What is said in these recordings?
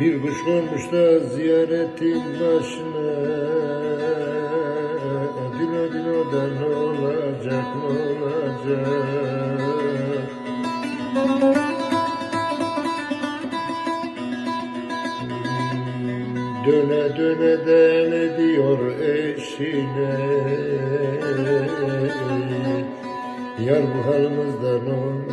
Bir kuş konmuş da ziyaretin başına. Dilo dilo da ne olacak ne olacak? Döne döne de ne diyor eşine? Yar bu halimizden olacak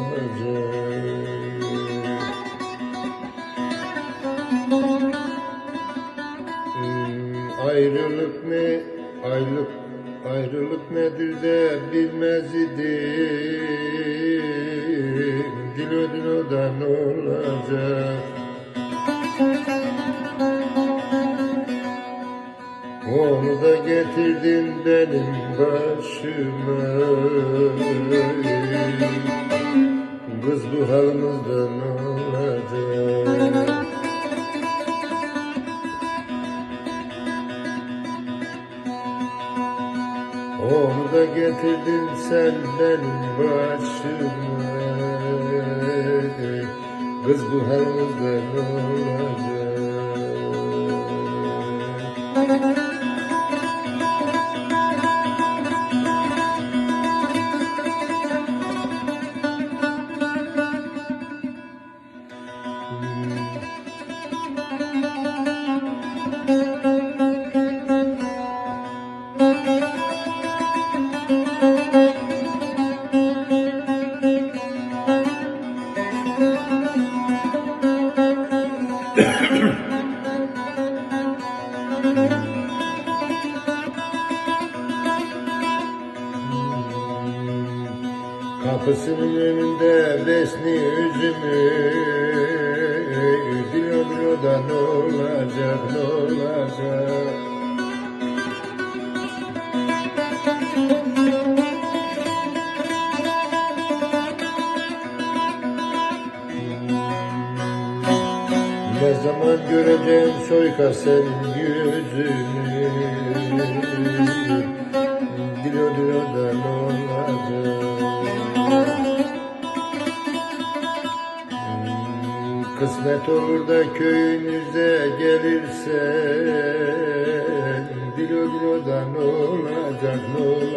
Ayrılık ne? Aylık ayrılık nedir de bilmez idim. Dilo dilo da ne olacak? Onu da getirdin benim başıma. Kız bu halimizden getirdin sen benim başıma Kız bu halimizden olacak Kapısının önünde besni üzümü Ne zaman göreceğim soyka senin yüzünü Dilo dilo da ne olacak Kısmet olur da köyünüze gelirsen Dilo dilo da ne olacak ne olacak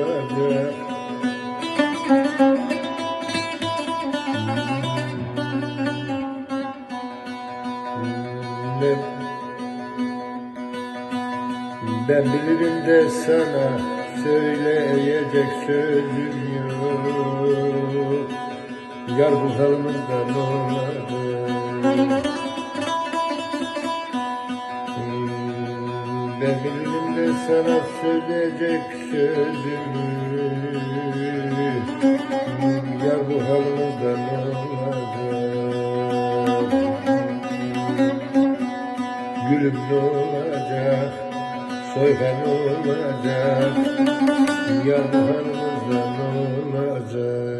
Ne, ben bilirim de sana söyleyecek sözüm yok. Yar bu halimizden olacak Hmm, Ben bilirim de sana söyleyecek sözüm yok Olacak Soykan olacak Yar olacak